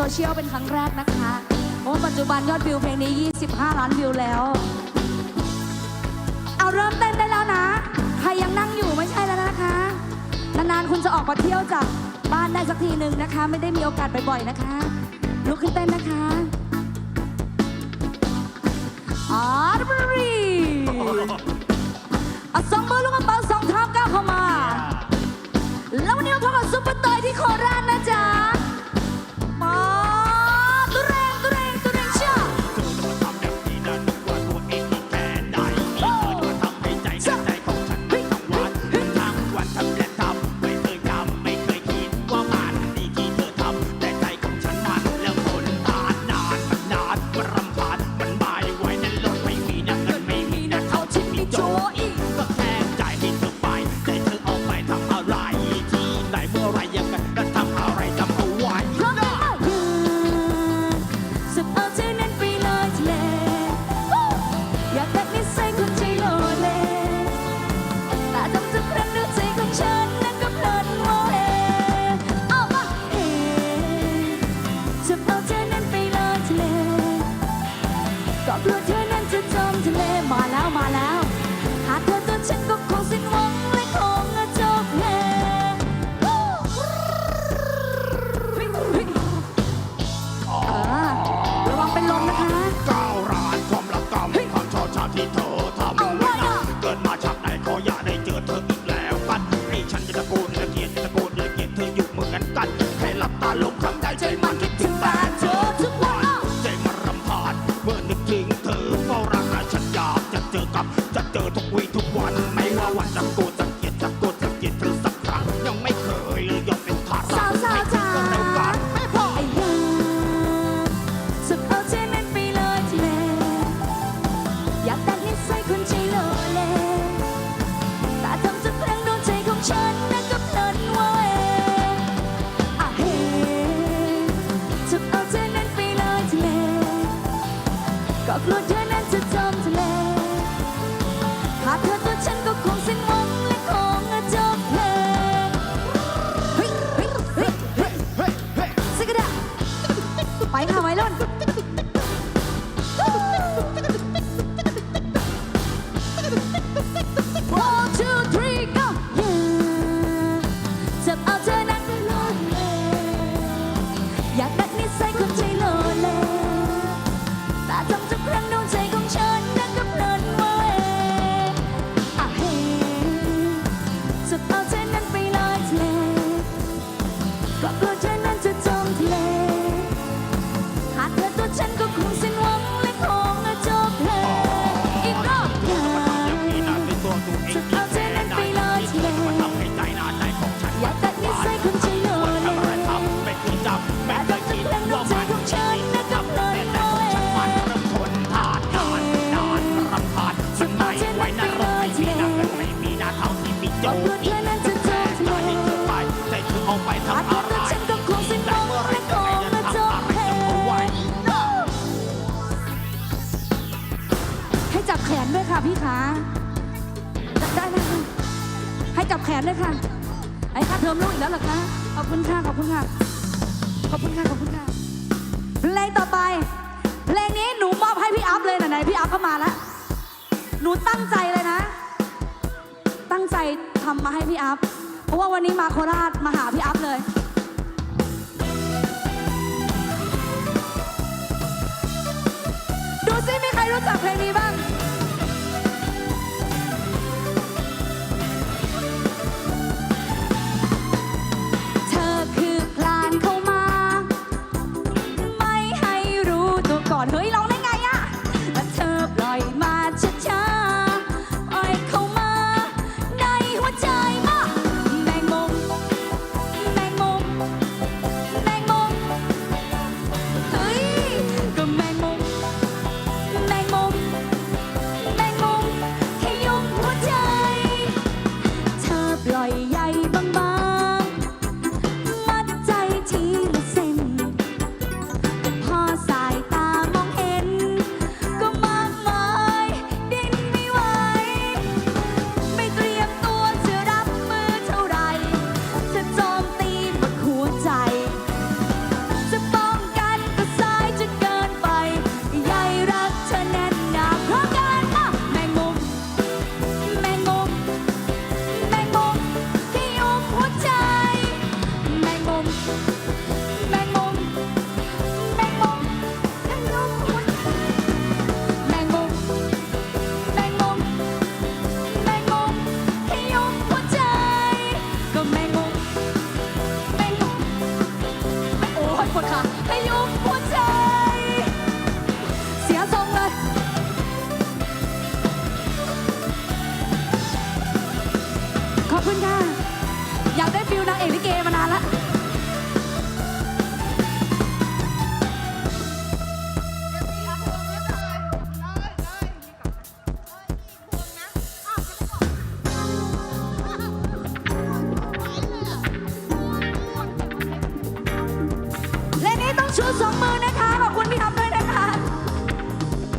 โซเชียลเป็นครั้งแรกนะคะเพราะว่าปัจจุบันยอดวิวเพลงนี้ 25 ล้านวิวแล้ว เอาเริ่มเต้นได้แล้วนะ ใครยังนั่งอยู่ไม่ใช่แล้วนะคะ นานๆคุณจะออกมาเที่ยวจากบ้านได้สักทีหนึ่งนะคะ ไม่ได้มีโอกาสบ่อยๆนะคะลุกขึ้นเต้นนะคะอาร์บรีเอาสอง กลัวเธอนั้นจะจมทะเลมาแล้วมาแล้ว อทุกวีทุกวันไม่ว่าวันจะโกรธจะเกลียดจะโกรธจะเกลียดเธอสักครั้งยังไม่เคยเลยยอมเป็นทาสสาวสาวให้เธจ๋าไม่พอไอ้ยาสุดเอาใจนั้นไปเลยทะเลอยากได้นิสัยคนใจโลเลแต่ทำทุกครั้งดวงใจของฉันนั้นก็เพลินว่าเออะเฮสุดเอาใจนั้นไปเลยทะเลก็กลัวเธอ โจก็กลัวเธอนั้นจะจมทะใจเธอไปใจเธอเอาไปทำอะไรตัวฉันก็คงสิ้นหแต่เมื่อไรและคจะทำอะไรจะเอาไว้ให้จับแขนด้วยค่ะพี่ขาได้เลยค่ะให้จับแขนด้วยค่ะ ไอ้ค่าเทอมลูกอีกแล้วเหรอคะ ขอบคุณค่ะ ขอบคุณค่ะ ขอบคุณค่ะ ขอบคุณค่ะ เพลงต่อไป เพลงนี้หนูมอบให้พี่อัพเลยไหนๆพี่อัพก็มาแล้ว หนูตั้งใจเลย ใจทำมาให้พี่อัพ เพราะว่าวันนี้มาโคราชมาหาพี่อัพเลย ดูซิมีใครรู้จักเพลงนี้บ้าง โอ้ยปวดขาให้ยุบหัวใจ เสียทรงเลย ขอบคุณค่ะ อยากได้ฟิลนางเอกลิเกมานานและ